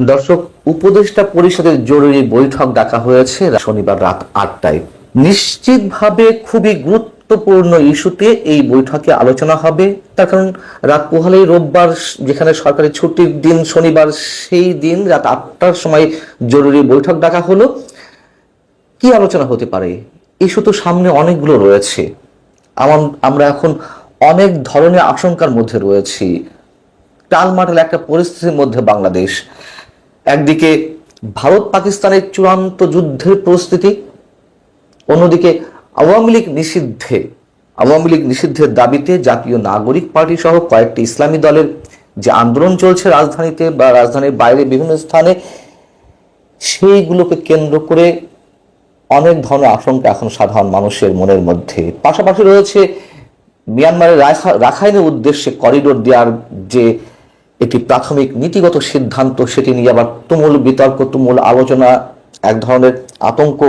দর্শক, উপদেষ্টা পরিষদের জরুরি বৈঠক ডাকা হয়েছে শনিবার রাত আটটায়। নিশ্চিতভাবে খুবই গুরুত্বপূর্ণ ইস্যুতে এই বৈঠকে আলোচনা হবে। তার কারণ, রাত পোহালেই রোববার যেখানে সরকারি ছুটির দিন শনিবার, সেই দিন রাত আটটার সময় জরুরি বৈঠক ডাকা হলো। কি আলোচনা হতে পারে? ইস্যু তো সামনে অনেকগুলো রয়েছে। আমার- এখন অনেক ধরনের আশঙ্কার মধ্যে রয়েছি। টালমাটাল একটা পরিস্থিতির মধ্যে বাংলাদেশ। একদিকে ভারত পাকিস্তানের চূড়ান্ত যুদ্ধের প্রস্তুতি, অন্যদিকে আওয়ামী লীগ নিষিদ্ধে, আওয়ামী লীগ নিষিদ্ধের দাবিতে জাতীয় নাগরিক পার্টি সহ কয়েকটি ইসলামী দলের যে আন্দোলন চলছে রাজধানীতে বা রাজধানীর বাইরে বিভিন্ন স্থানে, সেইগুলোকে কেন্দ্র করে অনেক ধরনের আশঙ্কা এখন সাধারণ মানুষের মনের মধ্যে। পাশাপাশি রয়েছে মিয়ানমারের রাখাইনের উদ্দেশ্যে করিডোর দেওয়ার যে একটি প্রাথমিক নীতিগত সিদ্ধান্ত, সেটি নিয়ে আবার তুমুল বিতর্ক, তুমুল আলোচনা, এক ধরনের আতঙ্ক।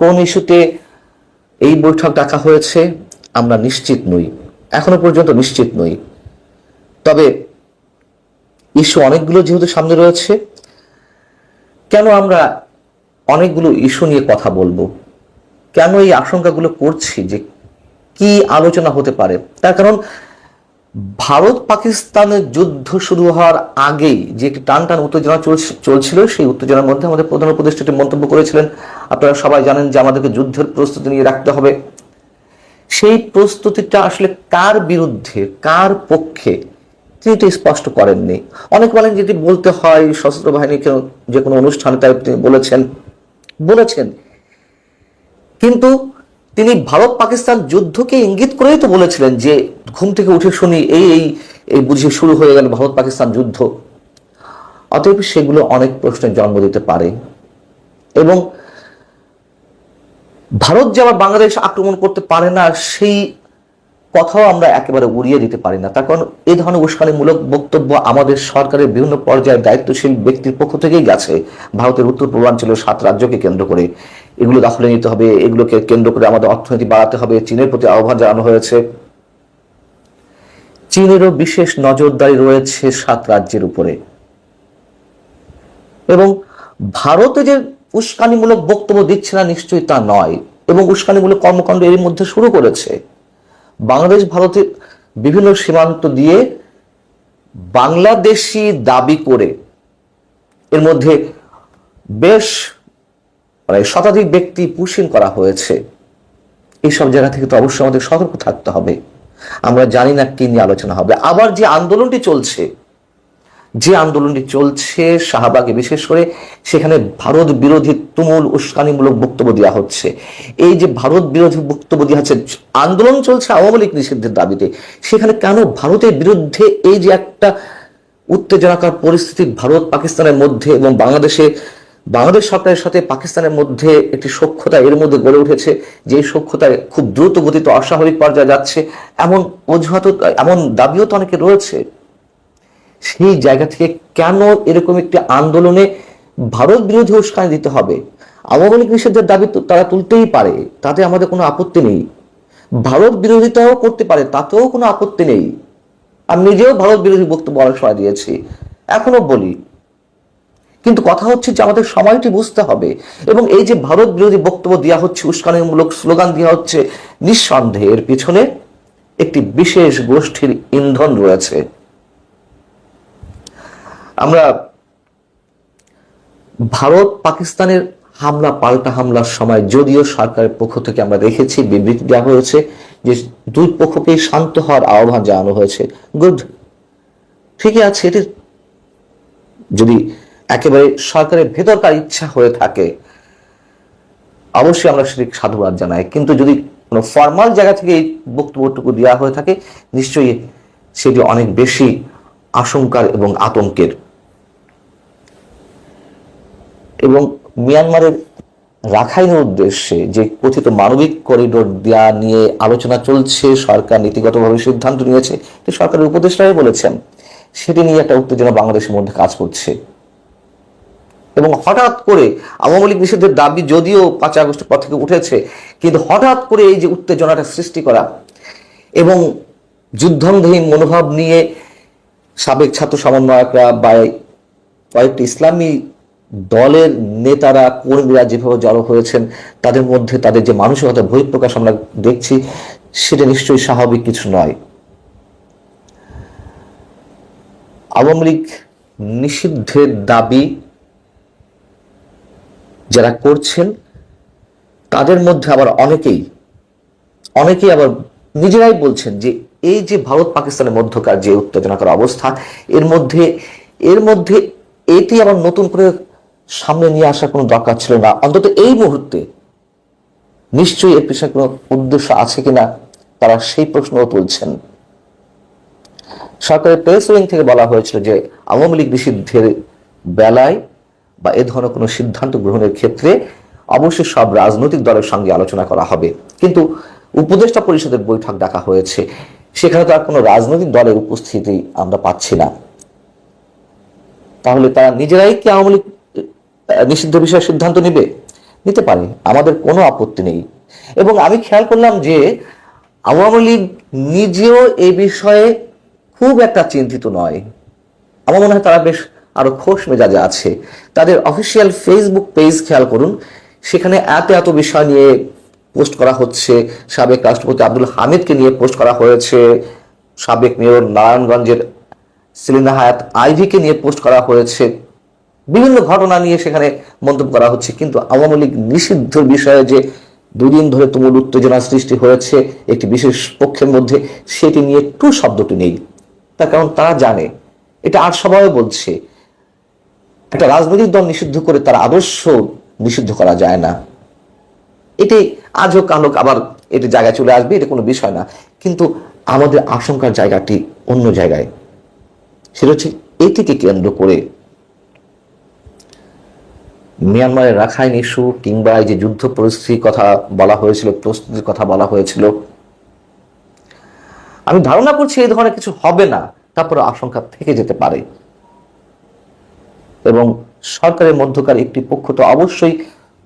কোন ইস্যুতে এই বৈঠক ডাকা হয়েছে, আমরা নিশ্চিত নই। এখনও পর্যন্ত নিশ্চিত নই। তবে ইস্যু অনেকগুলো যেহেতু সামনে রয়েছে, কেন আমরা অনেকগুলো ইস্যু নিয়ে কথা বলব? কেন এই আশঙ্কাগুলো করছি যে কি আলোচনা হতে পারে? তার কারণ ভারত পাকিস্তানের যুদ্ধ শুরু হওয়ার আগেই যে একটি টান টান উত্তেজনা চলছিল, সেই উত্তেজনার মধ্যে আমাদের প্রধান উপদেষ্টা একটি মন্তব্য করেছিলেন। আপনারা সবাই জানেন যে আমাদেরকে যুদ্ধের প্রস্তুতি নিয়ে রাখতে হবে। সেই প্রস্তুতিটা আসলে কার বিরুদ্ধে, কার পক্ষে, তিনি তো স্পষ্ট করেননি। অনেক বলেন যেটি বলতে হয় সশস্ত্র বাহিনীকে যে কোনো অনুষ্ঠানে, তাই তিনি বলেছেন। বলেছেন। কিন্তু তিনি ভারত পাকিস্তান যুদ্ধকে ইঙ্গিত করেই তো বলেছিলেন যে ঘুম থেকে উঠে শুনি এই এই এই বুঝে শুরু হয়ে গেল ভারত পাকিস্তান যুদ্ধ। অতএব সেগুলো অনেক প্রশ্নের জন্ম দিতে পারে। এবং ভারত যে আবার বাংলাদেশ আক্রমণ করতে পারে না, সেই কথাও আমরা একেবারে উড়িয়ে দিতে পারি না। তার কারণ এই ধরনের উস্কানিমূলক বক্তব্য আমাদের সরকারের বিভিন্ন পর্যায়ে দায়িত্বশীল ব্যক্তির পক্ষ থেকেই গেছে। ভারতের উত্তর পূর্বাঞ্চলের সাত রাজ্যকে কেন্দ্র করে। এগুলো দখলে নিতে হবে, এগুলোকে কেন্দ্র করে আমাদের অর্থনীতি বাড়াতে হবে, চীনের প্রতি আহ্বান জানানো হয়েছে। চীনেরও বিশেষ নজরদারি রয়েছে সাত রাজ্যের উপরে। এবং ভারতে যে উস্কানিমূলক বক্তব্য দিচ্ছে না নিশ্চয়ই তা নয়। এবং উস্কানিমূলক কর্মকাণ্ড এর মধ্যে শুরু করেছে। বাংলাদেশ, ভারতের বিভিন্ন সীমান্ত দিয়ে বাংলাদেশি দাবি করে এর মধ্যে বেশ মানে শতাধিক ব্যক্তি পুষিন করা হয়েছে। এইসব জায়গা থেকে তো অবশ্যই আমাদের সতর্ক থাকতে হবে। আমরা জানি না কি নিয়ে আলোচনা হবে। আবার যে আন্দোলনটি চলছে, যে আন্দোলনটি চলছে, শাহবাগে বিশেষ করে সেখানে ভারত বিরোধী তুমুল উস্কানিমূলক বক্তব্য দেওয়া হচ্ছে। এই যে ভারত বিরোধী বক্তব্য দেওয়া হচ্ছে, আন্দোলন চলছে আওয়ামী লীগ নিষিদ্ধের দাবিতে। সেখানে কেন ভারতের বিরুদ্ধে এই যে একটা উত্তেজনাকার পরিস্থিতি ভারত, পাকিস্তানের মধ্যে এবং বাংলাদেশে বাংলাদেশ সরকারের সাথে পাকিস্তানের মধ্যে একটি সখ্যতা এর মধ্যে গড়ে উঠেছে যে সক্ষতায় খুব দ্রুত গতিতে অস্বাভাবিক পর্যায়ে যাচ্ছে, এমন অজুহাত, এমন দাবিও তো অনেকে রয়েছে। সেই জায়গা থেকে কেন এরকম একটি আন্দোলনে ভারত বিরোধী উস্কানি দিতে হবে? আওয়ামী লীগ নিষেধের দাবি তারা তুলতেই পারে, তাতে আমাদের কোনো আপত্তি নেই। ভারত বিরোধিতাও করতে পারে, তাতেও কোনো আপত্তি নেই। আমি নিজেও ভারত বিরোধী বক্তব্য অনেক সময় দিয়েছি। এখনও বলি কিন্তু কথা হচ্ছে যে আমাদের সময়টি বুঝতে হবে। এবং এই যে ভারত বিরোধী বক্তব্য দেওয়া হচ্ছে, উস্কানিমূলক স্লোগান দেওয়া হচ্ছে, নিঃসন্দেহে এর পিছনে একটি বিশেষ গোষ্ঠীর ইন্ধন রয়েছে। আমরা ভারত পাকিস্তানের হামলা, পাল্টা হামলার সময় যদিও সরকারের পক্ষ থেকে আমরা দেখেছি, বিবৃতি দেওয়া হয়েছে যে দুই পক্ষকে শান্ত হওয়ার আহ্বান জানানো হয়েছে। গুড। ঠিকই আছে, এটি যদি একেবারে সরকারের ভেতরকার ইচ্ছা হয়ে থাকে। অবশ্যই আমরা সেটি সাধুবাদ জানাই। কিন্তু যদি কোনো ফর্মাল জায়গা থেকে এই বক্তব্যটুকু দেওয়া হয়ে থাকে, নিশ্চয়ই সেটি অনেক বেশি আশঙ্কার এবং আতঙ্কের। এবং মিয়ানমারের রাখাইনের উদ্দেশ্যে যে কথিত মানবিক করিডোর দেওয়া নিয়ে আলোচনা চলছে, সরকার নীতিগতভাবে সিদ্ধান্ত নিয়েছে সরকারের উপদেষ্টাই বলেছেন। সেটি নিয়ে একটা উত্তেজনা বাংলাদেশের মধ্যে কাজ করছে। এবং হঠাৎ করে আওয়ামী লীগ নিষেধের দাবি যদিও পাঁচ আগস্টের পর থেকে উঠেছে, কিন্তু হঠাৎ করে এই যে উত্তেজনাটা সৃষ্টি করা এবং যুদ্ধন্ধহীন মনোভাব নিয়ে সাবেক ছাত্র সমন্বয়করা বা কয়েকটি ইসলামী দলের নেতারা, কর্মীরা যেভাবে জড়ো হয়েছেন, তাদের মধ্যে তাদের যে মানসিকতা বহিঃপ্রকাশ আমরা দেখছি, সেটা নিশ্চয়ই স্বাভাবিক কিছু নয়। আওয়ামী লীগ নিষিদ্ধের দাবি যারা করছেন, তাদের মধ্যে আবার অনেকেই অনেকেই আবার নিজেরাই বলছেন যে এই যে ভারত পাকিস্তানের মধ্যকার যে উত্তেজনাকর অবস্থা, এর মধ্যে এর মধ্যে এটি আবার নতুন করে সামনে নিয়ে আসার কোনো দরকার ছিল না। অন্তত এই মুহূর্তে নিশ্চয়ই এর পিছনে কোনো উদ্দেশ্য আছে কিনা, তারা সেই প্রশ্নও তুলছেন। সরকারের প্রেস উইং থেকে বলা হয়েছিল যে আওয়ামী লীগ নিষিদ্ধের বেলায় বা এ ধরনের কোনো সিদ্ধান্ত গ্রহণের ক্ষেত্রে অবশ্যই সব রাজনৈতিক দলের সঙ্গে আলোচনা করা হবে। কিন্তু উপদেষ্টা পরিষদের বৈঠক ডাকা হয়েছে। সেখানে তো আর কোনো রাজনৈতিক দলের উপস্থিতি আমরা পাচ্ছি না। তাহলে তারা নিজেরাই কি আওয়ামী লীগ নিষিদ্ধ বিষয়ে সিদ্ধান্ত নেবে? নিতে পারে। আমাদের কোনো আপত্তি নেই। এবং আমি খেয়াল করলাম যে আওয়ামী লীগ নিজেও এই বিষয়ে খুব একটা চিন্তিত নয়। আমার মনে হয় তারা বেশ আরও খোশ মেজাজে আছে। তাদের অফিসিয়াল ফেসবুক পেজ খেয়াল করুন, সেখানে এত এত বিষয় নিয়ে পোস্ট করা হচ্ছে। সাবেক রাষ্ট্রপতি আব্দুল হামিদকে নিয়ে পোস্ট করা হয়েছে। সাবেক মেয়র নারায়ণগঞ্জের সেলিনা হায়াত আইভিকে নিয়ে পোস্ট করা হয়েছে। বিভিন্ন ঘটনা নিয়ে সেখানে মন্তব্য করা হচ্ছে। কিন্তু আওয়ামী লীগ নিষিদ্ধ বিষয়ে যে দুদিন ধরে তুমুল উত্তেজনা সৃষ্টি হয়েছে, একটি বিশেষ পক্ষের মধ্যে, সেটি নিয়ে একটু শব্দটি নেই। তার কারণ তারা জানে। এটা আর সবাই বলছে। একটা রাজনৈতিক দল নিষিদ্ধ করে তার আদর্শ নিষিদ্ধ করা যায় না। এটি আজ হোক, কাল আবার এটি জায়গায় চলে আসবে, এটা কোনো বিষয় না। কিন্তু আমাদের আশঙ্কার জায়গাটি অন্য জায়গায়। সেটা হচ্ছে এটিকে কেন্দ্র করে মিয়ানমারের রাখাইন ইস্যু কিংবা এই যে যুদ্ধ পরিস্থিতির কথা বলা হয়েছিল, প্রস্তুতির কথা বলা হয়েছিল। আমি ধারণা করছি এই ধরনের কিছু হবে না তারপরে আশঙ্কা থেকে যেতে পারে। এবং সরকারের মধ্যকার একটি পক্ষ তো অবশ্যই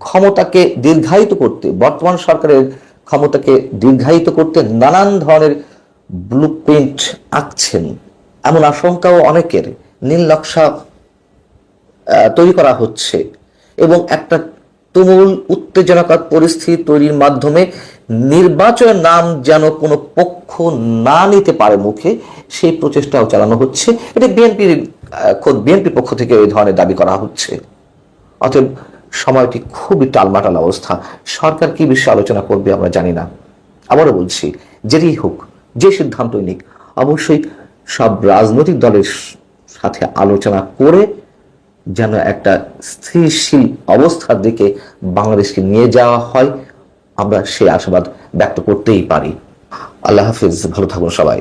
ক্ষমতাকে দীর্ঘায়িত করতে, বর্তমান সরকারের ক্ষমতাকে দীর্ঘায়িত করতে নানান ধরনের ব্লু প্রিন্ট আঁকছেন। এমন আশঙ্কাও অনেকের, নীল নকশা তৈরি করা হচ্ছে এবং একটা তুমুল উত্তেজনাকর পরিস্থিতি তৈরির মাধ্যমে নির্বাচনের নাম যেন কোনো পক্ষ না নিতে পারে মুখে, সেই প্রচেষ্টাও চালানো হচ্ছে। এটা বিএনপির খোদ বিএনপির পক্ষ থেকে এই ধরনের দাবি করা হচ্ছে। অতএব সময়টি খুবই টালমাটাল অবস্থা। সরকার কি বিষয়ে আলোচনা করবে আমরা জানি না। আবারও বলছি, যেটি হোক, যে সিদ্ধান্তই নিক, অবশ্যই সব রাজনৈতিক দলের সাথে আলোচনা করে যেন একটা স্থিরশীল অবস্থার দিকে বাংলাদেশকে নিয়ে যাওয়া হয়। আমরা সেই আশাবাদ ব্যক্ত করতেই পারি। আল্লাহ হাফিজ ভালো থাকুন সবাই।